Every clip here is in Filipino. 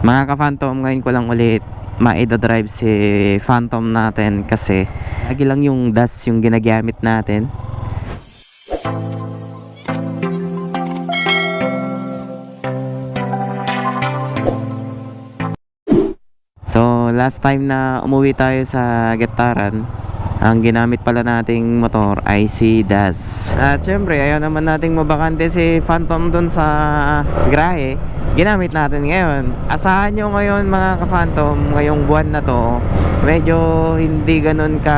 Mga ka-Phantom, ngayon ko lang ulit maida-drive si Phantom natin kasi lagi lang yung dust yung ginagamit natin. So, last time na umuwi tayo sa Getaran, ang ginamit pala nating motor ay si Daz. At syempre, ayaw naman nating mabakante si Phantom dun sa Grahe. Ginamit natin ngayon. Asahan nyo ngayon mga ka-Phantom, ngayong buwan na to, medyo hindi ganun ka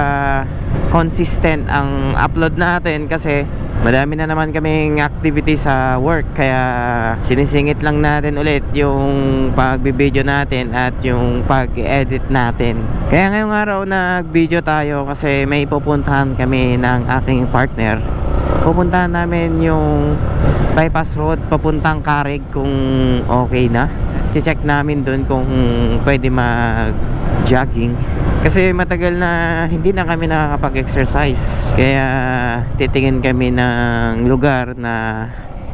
consistent ang upload natin kasi madami na naman kaming activity sa work kaya sinisingit lang natin ulit yung pagbibideo natin at yung pag-edit natin. Kaya ngayong araw nag-video tayo kasi may pupuntahan kami ng aking partner. Pupuntahan namin yung bypass road papuntang Karig kung okay na check namin dun kung pwede mag jogging kasi matagal na hindi na kami nakakapag-exercise. Kaya titingin kami ng lugar na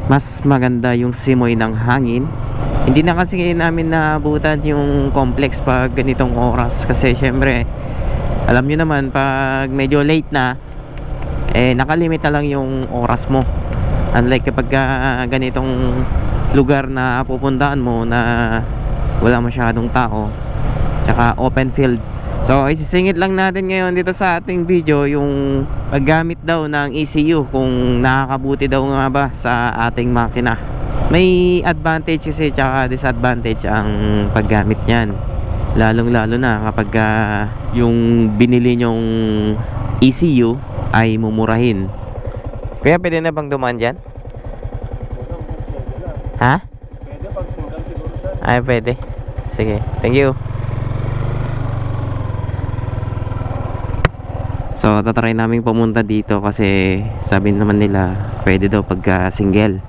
mas maganda yung simoy ng hangin. Hindi na kasi namin naabutan yung complex pag ganitong oras. Kasi syempre alam nyo naman pag medyo late na eh nakalimit na lang yung oras mo. Unlike kapag ah, ganitong lugar na pupuntahan mo na wala masyadong tao tsaka open field. So isisingit lang natin ngayon dito sa ating video yung paggamit daw ng ECU kung nakakabuti daw nga ba sa ating makina. May advantage kasi tsaka disadvantage ang paggamit niyan. Lalong lalo na kapag ah, yung binili nyong ECU ay mumurahin. Kaya pwede na bang dumaan dyan? Ha? Pwede pag single siguro dyan. Ay, pwede. Sige, thank you. So, tatry namin pumunta dito kasi sabi naman nila pwede daw pagka single.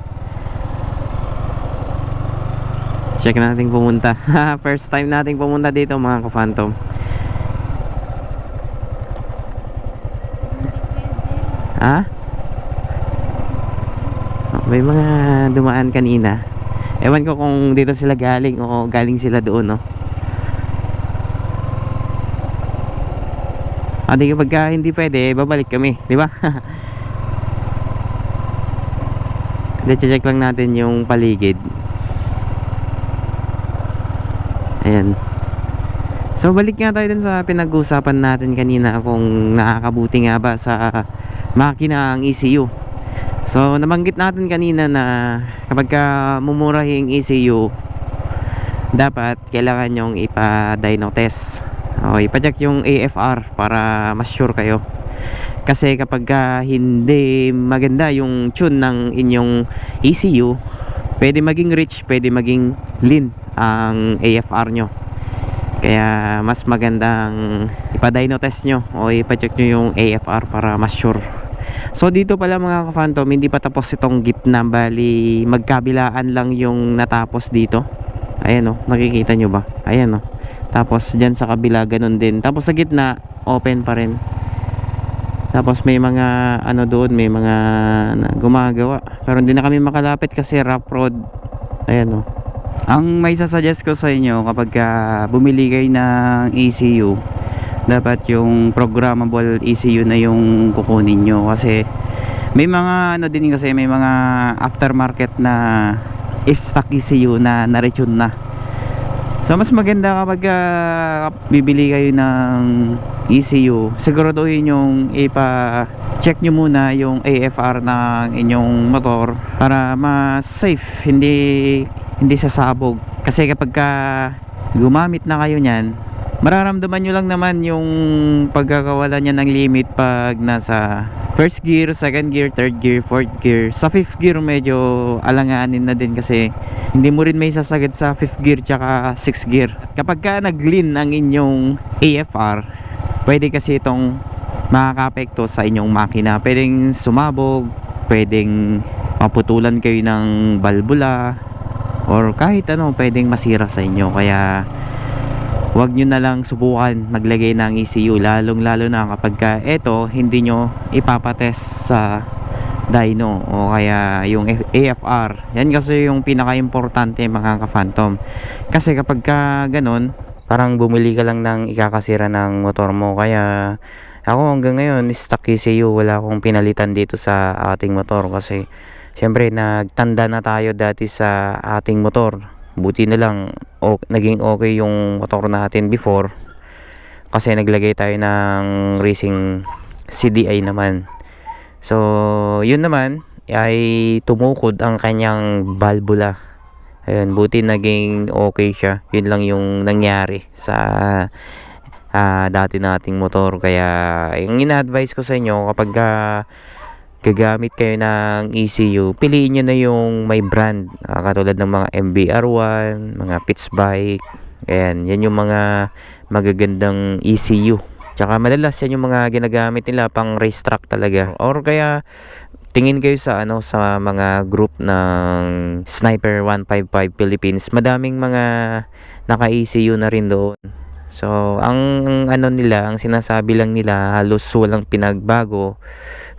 Check natin pumunta. First time nating pumunta dito mga ka-phantom. Ha? May mga dumaan kanina. Ewan ko kung dito sila galing o galing sila doon, no? Ah, di pagka hindi pwede, babalik kami, di ba? Check lang natin yung paligid. Ayan. So, balik nga tayo dun sa pinag-usapan natin kanina kung nakakabuti nga ba sa makina ang ECU. So, nabanggit natin kanina na kapag ka mumurahing ECU, dapat kailangan yung ipa-dyno test. O, ipa-check yung AFR para mas sure kayo. Kasi kapag ka hindi maganda yung tune ng inyong ECU, pwede maging rich, pwede maging lean ang AFR nyo. Kaya mas magandang ipa-dyno test nyo o ipa-check nyo yung AFR para mas sure. So dito pala mga ka-phantom, hindi pa tapos itong gitna bali magkabilaan lang yung natapos dito. Ayan o, nakikita nyo ba? Ayan o. Tapos dyan sa kabila ganun din. Tapos sa gitna, open pa rin. Tapos may mga ano doon, may mga na, gumagawa. Pero hindi na kami makalapit kasi rough road. Ayan o. Ang may sasuggest ko sa inyo kapag ka bumili kayo ng ECU, dapat yung programmable ECU na yung kukunin nyo. Kasi may mga ano din kasi may mga aftermarket na stock ECU na na-retune na. So mas maganda kapag ah, bibili kayo ng ECU siguraduhin yung ipa check nyo muna yung AFR ng inyong motor para mas safe hindi hindi sasabog. Kasi kapag ka gumamit na kayo niyan mararamdaman nyo lang naman yung pagkakawala niya ng limit pag nasa first gear, second gear, third gear, fourth gear. Sa fifth gear medyo alanganin na din kasi hindi mo rin may sasagad sa fifth gear tsaka sixth gear. Kapag ka nag-lean ang inyong AFR, pwede kasi itong makakapekto sa inyong makina. Pwedeng sumabog, pwedeng maputulan kayo ng balbula, or kahit ano pwedeng masira sa inyo. Kaya wag nyo na lang subukan maglagay ng ECU lalong lalo na kapag ka eto hindi nyo ipapatest sa dyno o kaya yung AFR. Yan kasi yung pinaka-importante mga ka-phantom. Kasi kapag ka ganun, parang bumili ka lang ng ikakasira ng motor mo. Kaya ako hanggang ngayon, stock ECU, wala akong pinalitan dito sa ating motor kasi syempre nagtanda na tayo dati sa ating motor. Buti na lang o, naging okay yung motor natin before kasi naglagay tayo ng racing CDI naman. So, yun naman ay tumukod ang kanyang valvula. Ayun, buti naging okay siya. Yun lang yung nangyari sa ah, dati nating motor. Kaya, yung ina-advise ko sa inyo kapag ah, gagamit kayo ng ECU, piliin nyo na yung may brand. Ah, katulad ng mga MBR1, mga Pitts Bike. Ayan, yan yung mga magagandang ECU. Tsaka madalas yan yung mga ginagamit nila pang racetrack talaga. Or kaya tingin kayo sa ano sa mga group ng Sniper 155 Philippines. Madaming mga naka-ECU na rin doon. So, ang ano nila, ang sinasabi lang nila, halos walang pinagbago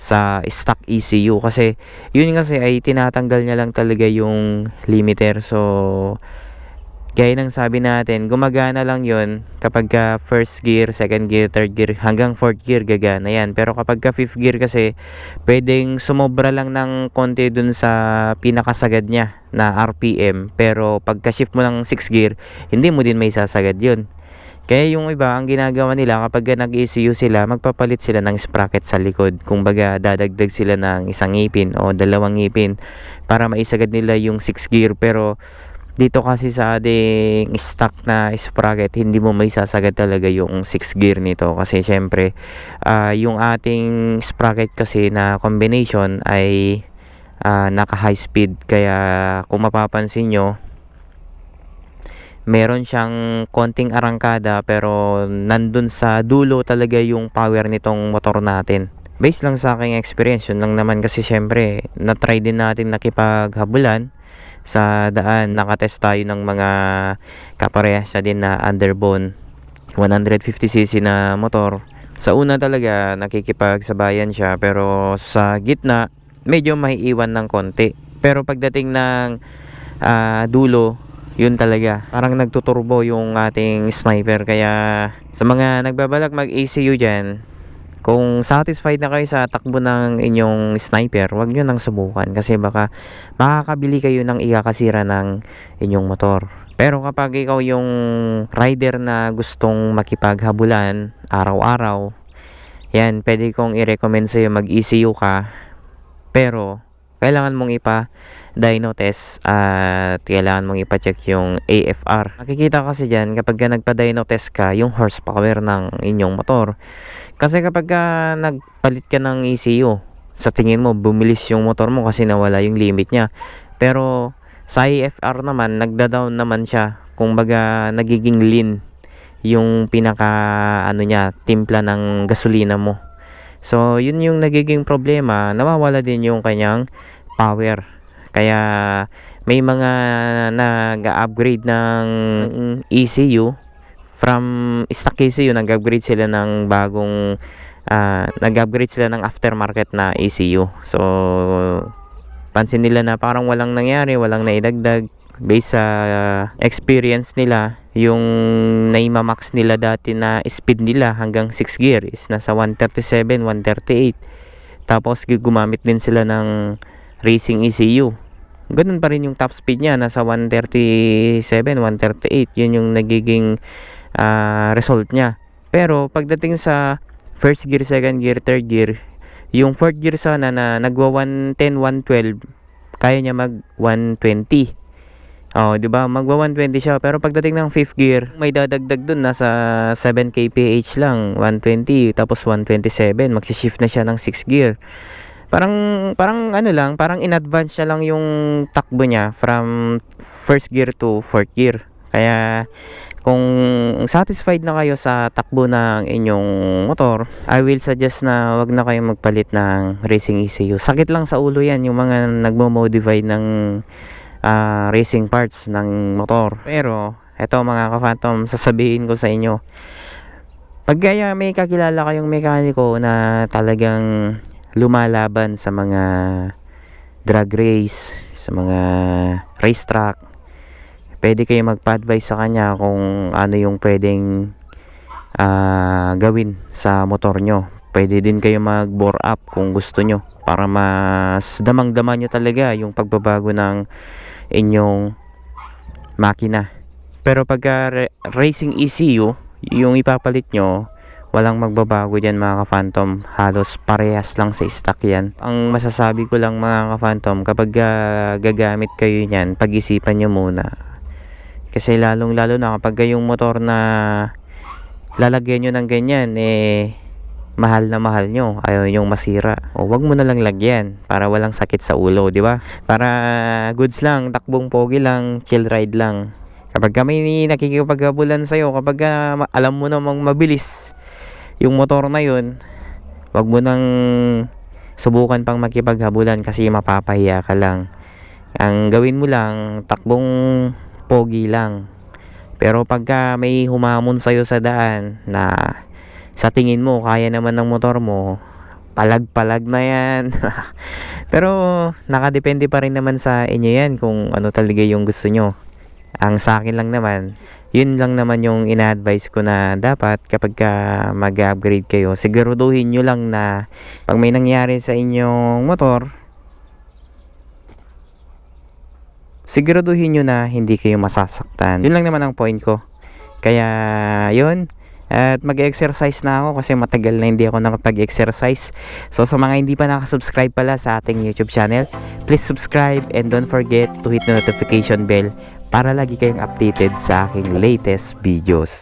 sa stock ECU kasi yun kasi ay tinatanggal niya lang talaga yung limiter. So, Gaya ng sabi natin, gumagana lang yon kapag ka first gear, second gear, third gear, hanggang fourth gear gagana yan. Pero kapag ka fifth gear kasi, pwedeng sumobra lang ng konti dun sa pinakasagad niya na RPM. Pero pagka shift mo ng 6 gear, hindi mo din may sasagad yun. Kaya yung iba, ang ginagawa nila kapag nag-ECU sila, magpapalit sila ng sprocket sa likod. Kung baga, dadagdag sila ng isang ngipin o dalawang ngipin para maisagad nila yung 6 gear. Pero dito kasi sa ating stock na sprocket hindi mo may sasagad talaga yung 6 gear nito kasi syempre ah, yung ating sprocket kasi na combination ay ah, naka high speed kaya kung mapapansin nyo meron siyang konting arangkada pero nandun sa dulo talaga yung power nitong motor natin. Based lang sa aking experience yun lang naman kasi syempre na-try din natin nakipaghabulan sa daan. Nakatest tayo ng mga kaparehas na din na underbone 150cc na motor. Sa una talaga nakikipagsabayan siya pero sa gitna medyo maiiwan ng konti. Pero pagdating ng ah, dulo yun talaga parang nagtuturbo yung ating sniper kaya sa mga nagbabalak mag ECU dyan kung satisfied na kayo sa takbo ng inyong sniper, wag nyo nang subukan kasi baka makakabili kayo ng ikakasira ng inyong motor. Pero kapag ikaw yung rider na gustong makipaghabulan araw-araw, yan, pwede kong i-recommend sa'yo mag-ECU ka. Pero, kailangan mong ipa dyno test at kailangan mong ipa-check yung AFR. Makikita kasi dyan kapag ka nagpa-dyno test ka, yung horsepower ng inyong motor. Kasi kapag ka nagpalit ka ng ECU, sa tingin mo bumilis yung motor mo kasi nawala yung limit niya. Pero sa AFR naman, nagda-down naman siya. Kung baga nagiging lean yung pinaka ano niya, timpla ng gasolina mo. So, yun yung nagiging problema. Nawawala din yung kanyang power. Kaya may mga nag-upgrade ng ECU from stock ECU nag-upgrade sila ng bagong ah, nag-upgrade sila ng aftermarket na ECU. So pansin nila na parang walang nangyari, walang naidagdag based sa ah, experience nila yung naimamax nila dati na speed nila hanggang 6 gear is nasa 137, 138 tapos gumamit din sila ng racing ECU ganun pa rin yung top speed niya nasa 137, 138 yun yung nagiging ah, result niya. Pero pagdating sa first gear, second gear, third gear yung fourth gear sana na nagwa 110, 112 kaya niya mag 120 Oh, 'di ba? Magwa 120 siya. Pero pagdating ng fifth gear, may dadagdag dun nasa 7 kph lang, 120 tapos 127, magsi-shift na siya ng 6 gear. Parang parang ano lang, parang in advance siya lang yung takbo niya from first gear to fourth gear. Kaya kung satisfied na kayo sa takbo ng inyong motor, I will suggest na wag na kayong magpalit ng racing ECU. Sakit lang sa ulo yan yung mga nagmo-modify ng ah, racing parts ng motor. Pero, eto mga ka-phantom, sasabihin ko sa inyo, pag kaya may kakilala kayong mekaniko na talagang lumalaban sa mga drag race, sa mga racetrack, pwede kayo magpa-advise sa kanya kung ano yung pwedeng ah, gawin sa motor nyo. Pwede din kayo mag-bore up kung gusto nyo para mas damang-dama nyo talaga yung pagbabago ng inyong makina. Pero pagka ra- racing ECU, yung ipapalit nyo, walang magbabago dyan mga ka-phantom. Halos parehas lang sa stock yan. Ang masasabi ko lang mga ka-phantom, kapag ah, gagamit kayo yan, pag-isipan nyo muna. Kasi lalong lalo na kapag yung motor na lalagyan nyo ng ganyan, eh, mahal na mahal nyo, ayaw yung masira. O wag mo na lang lagyan para walang sakit sa ulo, di ba? Para goods lang, takbong pogi lang, chill ride lang. Kapag kami nakikipaghabulan sa'yo, kapag ma- alam mo namang mabilis yung motor na yun, wag mo nang subukan pang makipaghabulan kasi mapapahiya ka lang. Ang gawin mo lang, takbong pogi lang. Pero pagka may humamon sa'yo sa daan na sa tingin mo kaya naman ng motor mo, palag-palag na yan. Pero nakadepende pa rin naman sa inyo yan kung ano talaga yung gusto nyo. Ang sa akin lang naman, yun lang naman yung ina-advise ko na dapat kapag ka mag-upgrade kayo, siguraduhin nyo lang na pag may nangyari sa inyong motor, siguraduhin nyo na hindi kayo masasaktan. Yun lang naman ang point ko. Kaya, yun. At mag-exercise na ako kasi matagal na hindi ako nakapag-exercise. So, sa mga hindi pa nakasubscribe pala sa ating YouTube channel, please subscribe and don't forget to hit the notification bell para lagi kayong updated sa aking latest videos.